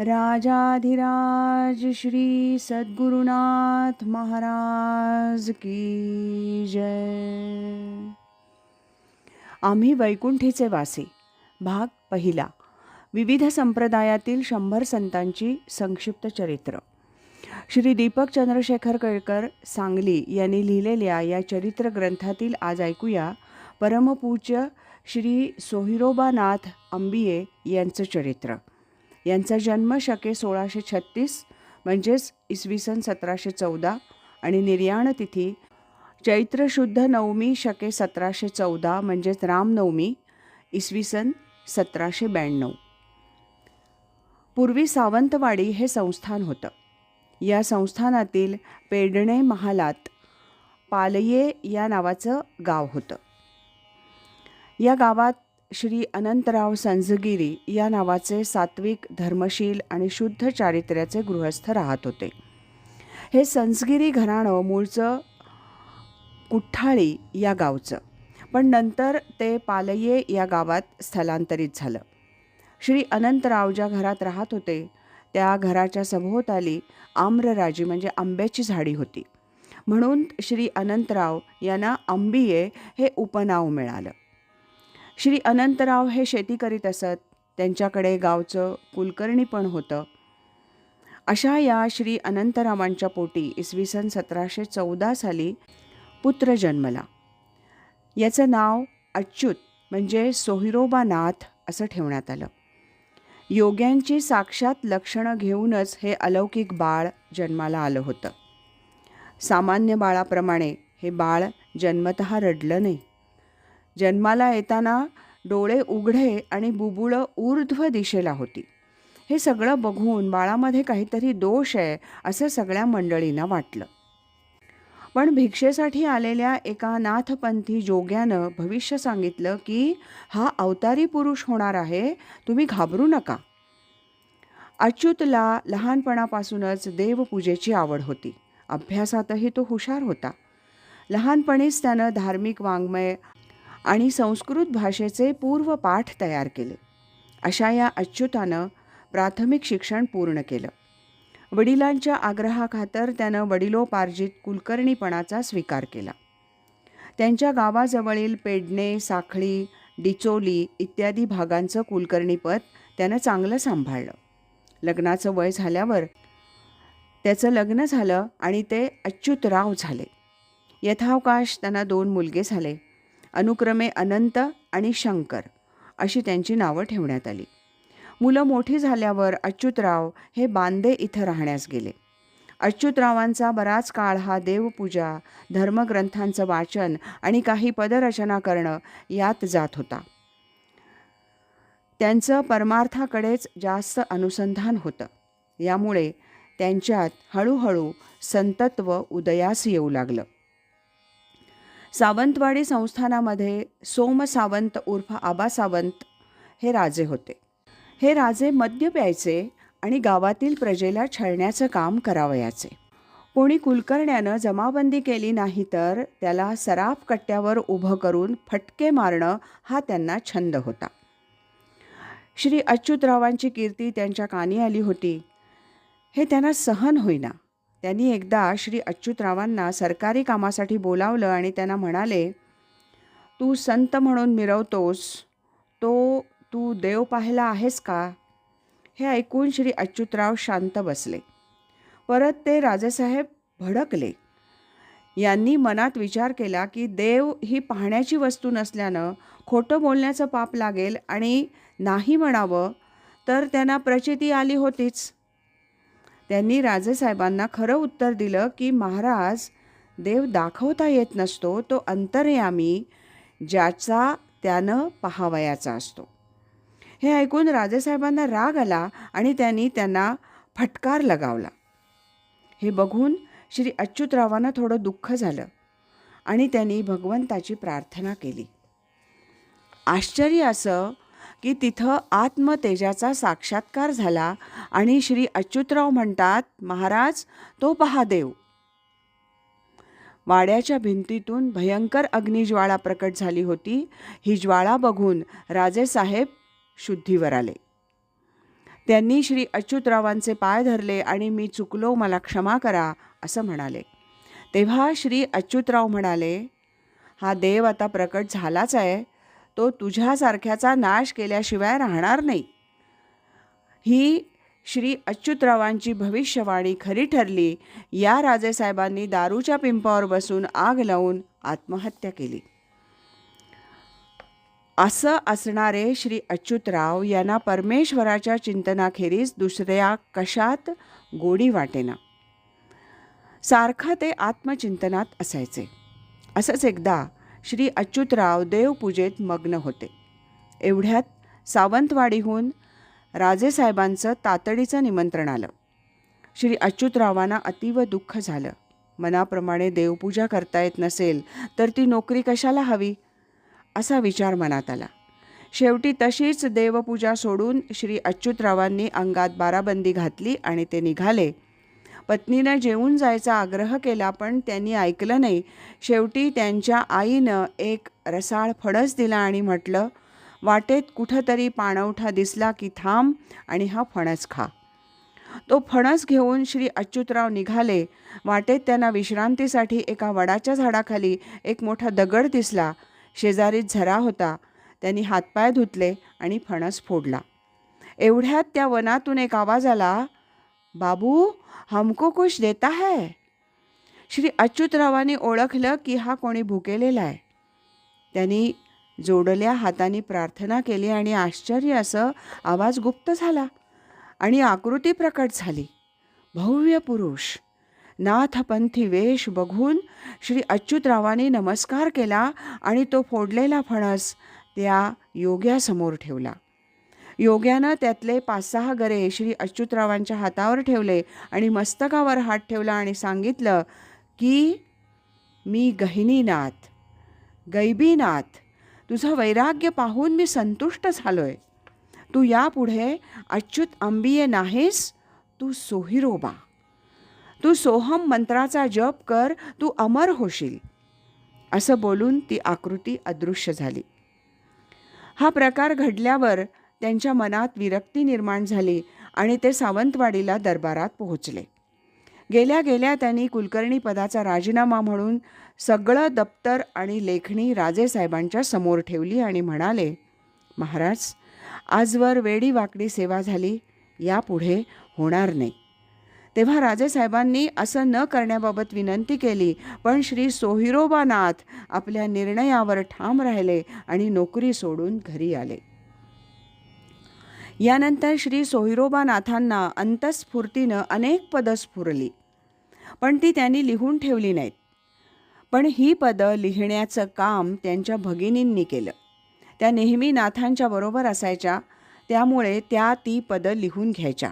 राजाधिराज श्री सद्गुरुनाथ महाराज की जय. आम्ही वैकुंठीचे वासी भाग पहिला विविध संप्रदायातील शंभर संतांची संक्षिप्त चरित्र. श्री दीपक चंद्रशेखर केळकर सांगली यांनी लिहिलेल्या या चरित्र ग्रंथातील आज ऐकूया परमपूज्य श्री सोहिरोबानाथ अंबिये यांचं चरित्र. यांचा जन्म शके सोळाशे छत्तीस म्हणजेच इसवी सन सतराशे चौदा आणि निर्याण तिथी चैत्र शुद्ध नवमी शके सतराशे चौदा म्हणजेच रामनवमी इसवी सन सतराशे ब्याण्णव. पूर्वी सावंतवाडी हे संस्थान होतं. या संस्थानातील पेडणे महालात पालये या नावाचं गाव होतं. या गावात श्री अनंतराव संजगिरी या नावाचे सात्विक धर्मशील आणि शुद्ध चारित्र्याचे गृहस्थ राहत होते. हे संजगिरी घराणं मूळचं कुठ्ठाळी या गावचं. पण नंतर ते पालये या गावात स्थलांतरित झालं. श्री अनंतराव ज्या घरात राहत होते त्या घराच्या सभोवताली आम्रराजी म्हणजे आंब्याची झाडी होती. म्हणून श्री अनंतराव यांना आंबिये हे उपनाव मिळालं. श्री अनंतराव हे शेती करीत असत. त्यांच्याकडे गावचं कुलकर्णी पण होतं. अशा या श्री अनंतरावांच्या पोटी इसवी सन सतराशे चौदा साली पुत्र जन्मला. याचं नाव अच्युत म्हणजे सोहिरोबानाथ असं ठेवण्यात आलं. योग्यांची साक्षात लक्षणं घेऊनच हे अलौकिक बाळ जन्माला आलं होतं. सामान्य बाळाप्रमाणे हे बाळ जन्मत रडलं नाही. जन्माला येताना डोळे उघडे आणि बुबुळं ऊर्ध्व दिशेला होती. हे सगळं बघून बाळामध्ये काहीतरी दोष आहे असं सगळ्या मंडळींना वाटलं. पण भिक्षेसाठी आलेल्या एका नाथपंथी जोग्यानं भविष्य सांगितलं की हा अवतारी पुरुष होणार आहे तुम्ही घाबरू नका. अच्युतला लहानपणापासूनच देवपूजेची आवड होती. अभ्यासातही तो हुशार होता. लहानपणीच त्यानं धार्मिक वाङ्मय आणि संस्कृत भाषेचे पूर्व पाठ तयार केले. अशा या अच्युतानं प्राथमिक शिक्षण पूर्ण केलं. वडिलांच्या आग्रहाखातर त्यानं वडिलोपार्जित कुलकर्णीपणाचा स्वीकार केला. त्यांच्या गावाजवळील पेडणे साखळी डिचोली इत्यादी भागांचं कुलकर्णीपद त्यानं चांगलं सांभाळलं. लग्नाचं वय झाल्यावर त्याचं लग्न झालं आणि ते अच्युतराव झाले. यथावकाश त्यांना दोन मुलगे झाले. अनुक्रमे अनंत आणि शंकर अशी त्यांची नावं ठेवण्यात आली. मुलं मोठी झाल्यावर अच्युतराव हे बांदे इथं राहण्यास गेले. अच्युतरावांचा बराच काळ हा देवपूजा धर्मग्रंथांचं वाचन आणि काही पदरचना करणं यात जात होता. त्यांचं परमार्थाकडेच जास्त अनुसंधान होतं. यामुळे त्यांच्यात हळूहळू संतत्व उदयास येऊ लागलं. सावंतवाडी संस्थानामध्ये सोम सावंत उर्फ आबा सावंत हे राजे होते. हे राजे मद्य प्यायचे आणि गावातील प्रजेला छळण्याचं काम करावयाचे. कोणी कुलकर्ण्यानं जमाबंदी केली नाही तर त्याला सराफ कट्ट्यावर उभं करून फटके मारणं हा त्यांना छंद होता. श्री अच्युतरावांची कीर्ती त्यांच्या कानी आली होती. हे त्यांना सहन होईना. त्यांनी एकदा श्री अच्युतरावांना सरकारी कामासाठी बोलावलं आणि त्यांना म्हणाले तू संत म्हणून मिरवतोस तो तू देव पाहायला आहेस का? हे ऐकून श्री अच्युतराव शांत बसले. परत ते राजेसाहेब भडकले. यांनी मनात विचार केला की देव ही पाहण्याची वस्तू नसल्यानं खोटं बोलण्याचं पाप लागेल आणि नाही म्हणावं तर त्यांना प्रचिती आली होतीच. त्यांनी राजेसाहेबांना खरं उत्तर दिलं की महाराज देव दाखवता येत नसतो तो अंतर्यामी ज्याचा त्यानं पहावयाचा असतो. हे ऐकून राजेसाहेबांना राग आला आणि त्यांनी त्यांना फटकार लगावला. हे बघून श्री अच्युतरावांना थोडं दुःख झालं आणि त्यांनी भगवंताची प्रार्थना केली. आश्चर्य असं की तिथं आत्मतेजाचा साक्षात्कार झाला आणि श्री अच्युतराव म्हणतात महाराज तो पहादेव वाड्याच्या भिंतीतून भयंकर अग्निज्वाळा प्रकट झाली होती. ही ज्वाळा बघून राजेसाहेब शुद्धीवर आले. त्यांनी श्री अच्युतरावांचे पाय धरले आणि मी चुकलो मला क्षमा करा असं म्हणाले. तेव्हा श्री अच्युतराव म्हणाले हा देव आता प्रकट झालाच आहे. तो तुझ्यासारख्याचा नाश केल्याशिवाय राहणार नाही. ही श्री अच्युतरावांची भविष्यवाणी खरी ठरली. या राजेसाहेबांनी दारूच्या पिंपावर बसून आग लावून आत्महत्या केली. असं असणारे श्री अच्युतराव यांना परमेश्वराच्या चिंतनाखेरीज दुसऱ्या कशात गोडी वाटेना. सारखं ते आत्मचिंतनात असायचे. असंच एकदा श्री अच्युतराव देवपूजेत मग्न होते. एवढ्यात सावंतवाडीहून राजेसाहेबांचं तातडीचं निमंत्रण आलं. श्री अच्युतरावांना अतीव दुःख झालं. मनाप्रमाणे देवपूजा करता येत नसेल तर ती नोकरी कशाला हवी? असा विचार मनात आला. शेवटी तशीच देवपूजा सोडून श्री अच्युतरावांनी अंगात बाराबंदी घातली आणि ते निघाले. पत्नीनं जेवून जायचा आग्रह केला पण त्यांनी ऐकलं नाही. शेवटी त्यांच्या आईनं एक रसाळ फणस दिला आणि म्हटलं वाटेत कुठंतरी पाणवठा दिसला की थांब आणि हा फणस खा. तो फणस घेऊन श्री अच्युतराव निघाले. वाटेत त्यांना विश्रांतीसाठी एका वडाच्या झाडाखाली एक मोठा दगड दिसला. शेजारीच झरा होता. त्यांनी हातपाय धुतले आणि फणस फोडला. एवढ्यात त्या वनातून एक आवाज आला बाबू हमको कुछ देता है? श्री अच्युतरावांनी ओळखलं की हा कोणी भुकेलेला आहे. त्यांनी जोडल्या हाताने प्रार्थना केली आणि आश्चर्य असं आवाज गुप्त झाला आणि आकृती प्रकट झाली. भव्य पुरुष नाथपंथी वेश बघून श्री अच्युतरावांनी नमस्कार केला आणि तो फोडलेला फणस त्या योग्यासमोर ठेवला. योग्यानं त्यातले पाच सहा गरे श्री अच्युतरावांच्या हातावर ठेवले आणि मस्तकावर हात ठेवला आणि सांगितलं की मी गहिनीनाथ गैबीनाथ तुझं वैराग्य पाहून मी संतुष्ट झालो आहे तू यापुढे अच्युत अंबिये नाहीस तू सोहिरोबा. तू सोहम मंत्राचा जप कर तू अमर होशील. असं बोलून ती आकृती अदृश्य झाली. हा प्रकार घडल्यावर त्यांच्या मनात विरक्ती निर्माण झाली आणि ते सावंतवाडीला दरबारात पोहोचले. गेल्या गेल्या त्यांनी कुलकर्णी पदाचा राजीनामा म्हणून सगळं दप्तर आणि लेखणी राजेसाहेबांच्या समोर ठेवली आणि म्हणाले महाराज आजवर वेडी वाकडी सेवा झाली यापुढे होणार नाही. तेव्हा राजेसाहेबांनी असं न करण्याबाबत विनंती केली पण श्री सोहिरोबानाथ आपल्या निर्णयावर ठाम राहिले आणि नोकरी सोडून घरी आले. यानंतर श्री सोहिरोबानाथांना अंतस्फूर्तीनं अनेक पदं स्फुरली. पण ती त्यांनी लिहून ठेवली नाहीत. पण ही पदं लिहिण्याचं काम त्यांच्या भगिनींनी केलं. त्या नेहमी नाथांच्या बरोबर असायच्या त्यामुळे त्या ती पदं लिहून घ्यायच्या.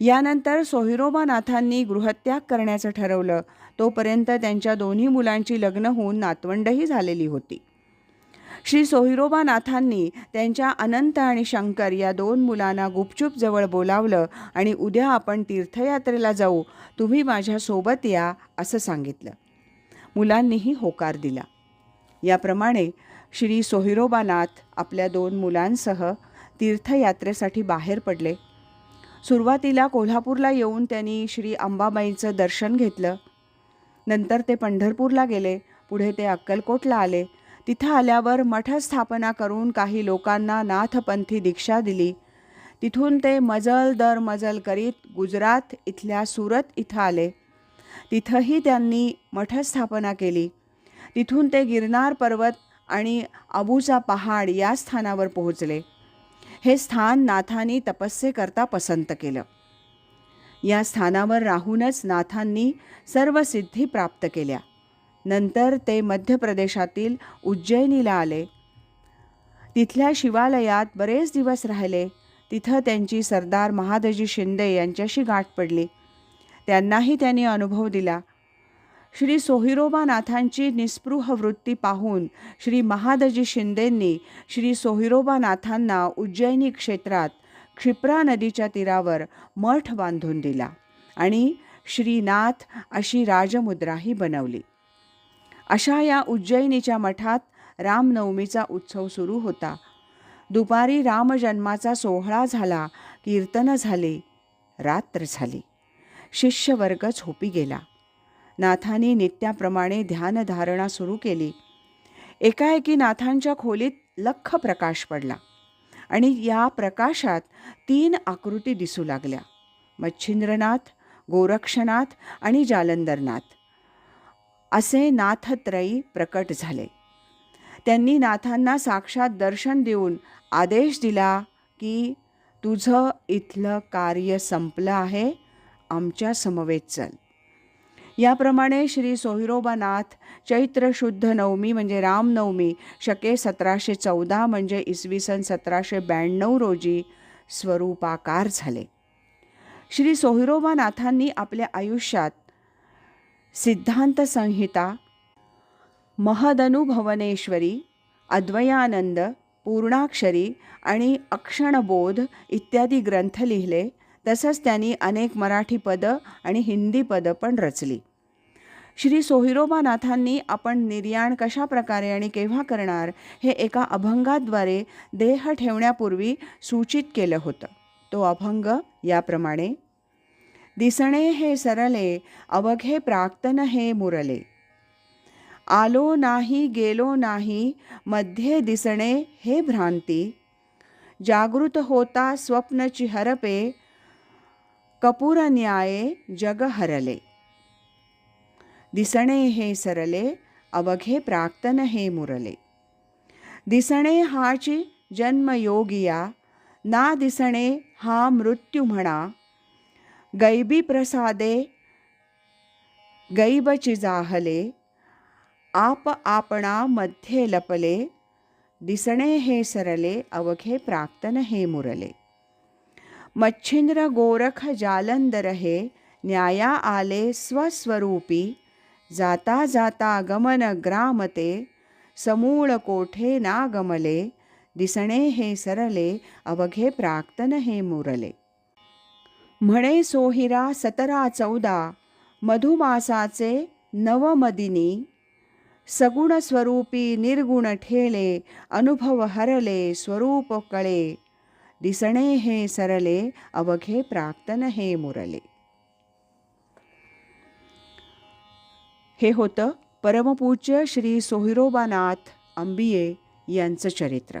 यानंतर सोहिरोबानाथांनी गृहत्याग करण्याचं ठरवलं तोपर्यंत त्यांच्या दोन्ही मुलांची लग्न होऊन नातवंडही झालेली होती. श्री सोहिरोबानाथांनी त्यांच्या अनंत आणि शंकर या दोन मुलांना गुपचूप जवळ बोलावलं आणि उद्या आपण तीर्थयात्रेला जाऊ. तुम्ही माझ्यासोबत या असं सांगितलं. मुलांनीही होकार दिला. याप्रमाणे श्री सोहिरोबानाथ आपल्या दोन मुलांसह तीर्थयात्रेसाठी बाहेर पडले. सुरुवातीला कोल्हापूरला येऊन त्यांनी श्री अंबाबाईचं दर्शन घेतलं. नंतर ते पंढरपूरला गेले. पुढे ते अक्कलकोटला आले. तिथं आल्यावर मठ स्थापना करून काही लोकांना नाथपंथी दीक्षा दिली. तिथून ते मजल दर मजल करीत गुजरात इथल्या सुरत इथं आले. तिथंही त्यांनी मठ स्थापना केली. तिथून ते गिरनार पर्वत आणि अबूचा पहाड या स्थानावर पोहोचले. हे स्थान नाथांनी तपस्येकरता पसंत केलं. या स्थानावर राहूनच नाथांनी सर्व सिद्धी प्राप्त केल्या. नंतर ते मध्य प्रदेशातील उज्जैनीला आले. तिथल्या शिवालयात बरेच दिवस राहिले. तिथं त्यांची सरदार महादजी शिंदे यांच्याशी गाठ पडली. त्यांनाही त्यांनी अनुभव दिला. श्री सोहिरोबानाथांची निस्पृह वृत्ती पाहून श्री महादजी शिंदेंनी श्री सोहिरोबानाथांना उज्जैनी क्षेत्रात क्षिप्रा नदीच्या तीरावर मठ बांधून दिला आणि श्रीनाथ अशी राजमुद्राही बनवली. अशा या उज्जैनीच्या मठात रामनवमीचा उत्सव सुरू होता. दुपारी रामजन्माचा सोहळा झाला कीर्तन झाले रात्र झाली. शिष्यवर्ग झोपी गेला. नाथांनी नित्याप्रमाणे ध्यानधारणा सुरू केली. एकाएकी नाथांच्या खोलीत लख प्रकाश पडला आणि या प्रकाशात तीन आकृती दिसू लागल्या. मच्छिंद्रनाथ गोरक्षनाथ आणि जालंदरनाथ. असे नाथत्रयी प्रकट झाले. त्यांनी नाथांना साक्षात दर्शन देऊन आदेश दिला की तुझं इथलं कार्य संपलं आहे आमच्या समवेत चल. याप्रमाणे श्री सोहिरोबानाथ चैत्र शुद्ध नवमी म्हणजे रामनवमी शके सतराशे चौदा म्हणजे इसवी सन सतराशे ब्याण्णव रोजी स्वरूपाकार झाले. श्री सोहिरोबानाथांनी आपल्या आयुष्यात सिद्धांत संहिता महदनुभवनेश्वरी अद्वयानंद पूर्णाक्षरी आणि अक्षणबोध इत्यादी ग्रंथ लिहिले तसंच त्यांनी अनेक मराठी पदं आणि हिंदी पदं पण रचली. श्री सोहिरोबानाथांनी आपण निर्याण कशा प्रकारे आणि केव्हा करणार हे एका अभंगाद्वारे देह ठेवण्यापूर्वी सूचित केलं होतं. तो अभंग याप्रमाणे दिसणे हे सरले अवघे प्राक्तन हे मुरले. आलो नाही गेलो नाही मध्ये दिसणे हे भ्रांती. जागृत होता स्वप्नची हरपे कपूर न्याये जग हरले. दिसणे हे सरले अवघे प्राक्तन हे मुरले. दिसणे हाची जन्मयोगिया ना दिसणे हा मृत्यू म्हणा. गैबी प्रसादे गैबची जाहले आप आपणा मध्ये लपले दिसणे हे सरले अवघे प्राक्तन हे मुरले मच्छिंद्र गोरख जालंदर हे न्याया आले स्वस्वरूपी जाता जाता गमन ग्रामते समूळ कोठे नागमले दिसणे हे सरले अवघे प्राक्तन हे मुरले म्हणे सोहिरा सतरा चौदा मधुमासाचे नवमदिनी. सगुण स्वरूपी निर्गुण ठेले अनुभव हरले स्वरूप कळे. दिसणे हे सरले अवघे प्राक्तन हे मुरले. हे होतं परमपूज्य श्री सोहिरोबानाथ अंबिये यांचं चरित्र.